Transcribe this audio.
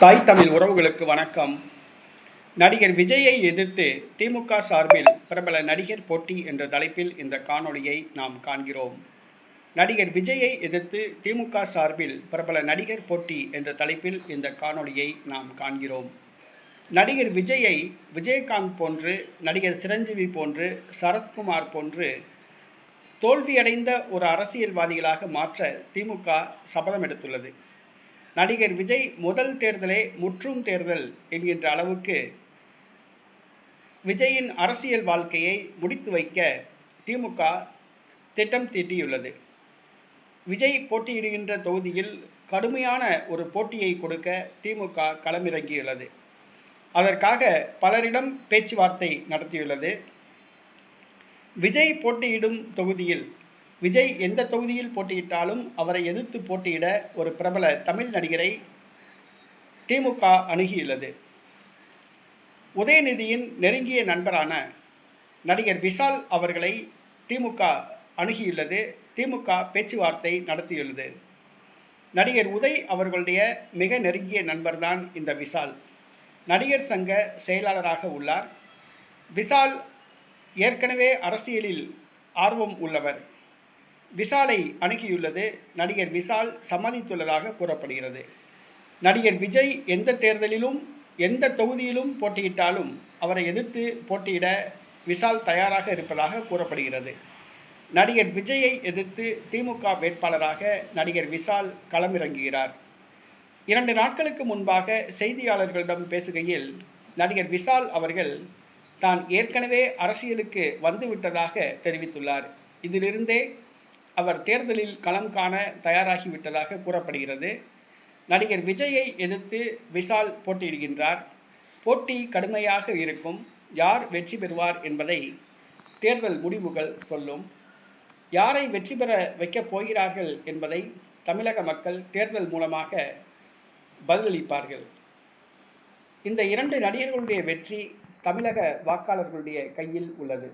தாய் தமிழ் உறவுகளுக்கு வணக்கம். நடிகர் விஜயை எதிர்த்து திமுக சார்பில் பிரபல நடிகர் போட்டி என்ற தலைப்பில் இந்த காணொளியை நாம் காண்கிறோம். நடிகர் விஜயை எதிர்த்து திமுக சார்பில் பிரபல நடிகர் போட்டி என்ற தலைப்பில் இந்த காணொளியை நாம் காண்கிறோம். நடிகர் விஜயை விஜயகாந்த் போன்று நடிகர் சிரஞ்சீவி போன்று சரத்குமார் போன்று தோல்வியடைந்த ஒரு அரசியல்வாதிகளாக மாற்ற திமுக சபதம் எடுத்துள்ளது. நடிகர் விஜய் முதல் தேர்தலே முற்றும் தேர்தல் என்கின்ற அளவுக்கு விஜயின் அரசியல் வாழ்க்கையை முடித்து வைக்க திமுக திட்டம் தீட்டியுள்ளது. விஜய் போட்டியிடுகின்ற தொகுதியில் கடுமையான ஒரு போட்டியை கொடுக்க திமுக களமிறங்கியுள்ளது. அதற்காக பலரிடம் பேச்சுவார்த்தை நடத்தியுள்ளது. விஜய் போட்டியிடும் தொகுதியில் விஜய் எந்த தொகுதியில் போட்டியிட்டாலும் அவரை எதிர்த்து போட்டியிட ஒரு பிரபல தமிழ் நடிகரை திமுக அணுகியுள்ளது. உதயநிதியின் நெருங்கிய நண்பரான நடிகர் விஷால் அவர்களை திமுக அணுகியுள்ளது. திமுக பேச்சுவார்த்தை நடத்தியுள்ளது. நடிகர் உதய் அவர்களுடைய மிக நெருங்கிய நண்பர்தான் இந்த விஷால். நடிகர் சங்க செயலாளராக உள்ளார். விஷால் ஏற்கனவே அரசியலில் ஆர்வம் உள்ளவர். விஷாலை அணுகியுள்ளது. நடிகர் விஷால் சம்மதித்துள்ளதாக கூறப்படுகிறது. நடிகர் விஜய் எந்த தேர்தலிலும் எந்த தொகுதியிலும் போட்டியிட்டாலும் அவரை எதிர்த்து போட்டியிட விஷால் தயாராக இருப்பதாக கூறப்படுகிறது. நடிகர் விஜயை எதிர்த்து திமுக வேட்பாளராக நடிகர் விஷால் களமிறங்குகிறார். இரண்டு நாட்களுக்கு முன்பாக செய்தியாளர்களிடம் பேசுகையில் நடிகர் விஷால் அவர்கள் தான் ஏற்கனவே அரசியலுக்கு வந்துவிட்டதாக தெரிவித்துள்ளார். இதிலிருந்தே அவர் தேர்தலில் களம் காண தயாராகிவிட்டதாக கூறப்படுகிறது. நடிகர் விஜயை எதிர்த்து விஷால் போட்டியிடுகின்றார். போட்டி கடுமையாக இருக்கும். யார் வெற்றி பெறுவார் என்பதை தேர்தல் முடிவுகள் சொல்லும். யாரை வெற்றி பெற வைக்கப் போகிறார்கள் என்பதை தமிழக மக்கள் தேர்தல் மூலமாக பதிலளிப்பார்கள். இந்த இரண்டு நடிகர்களுடைய வெற்றி தமிழக வாக்காளர்களுடைய கையில் உள்ளது.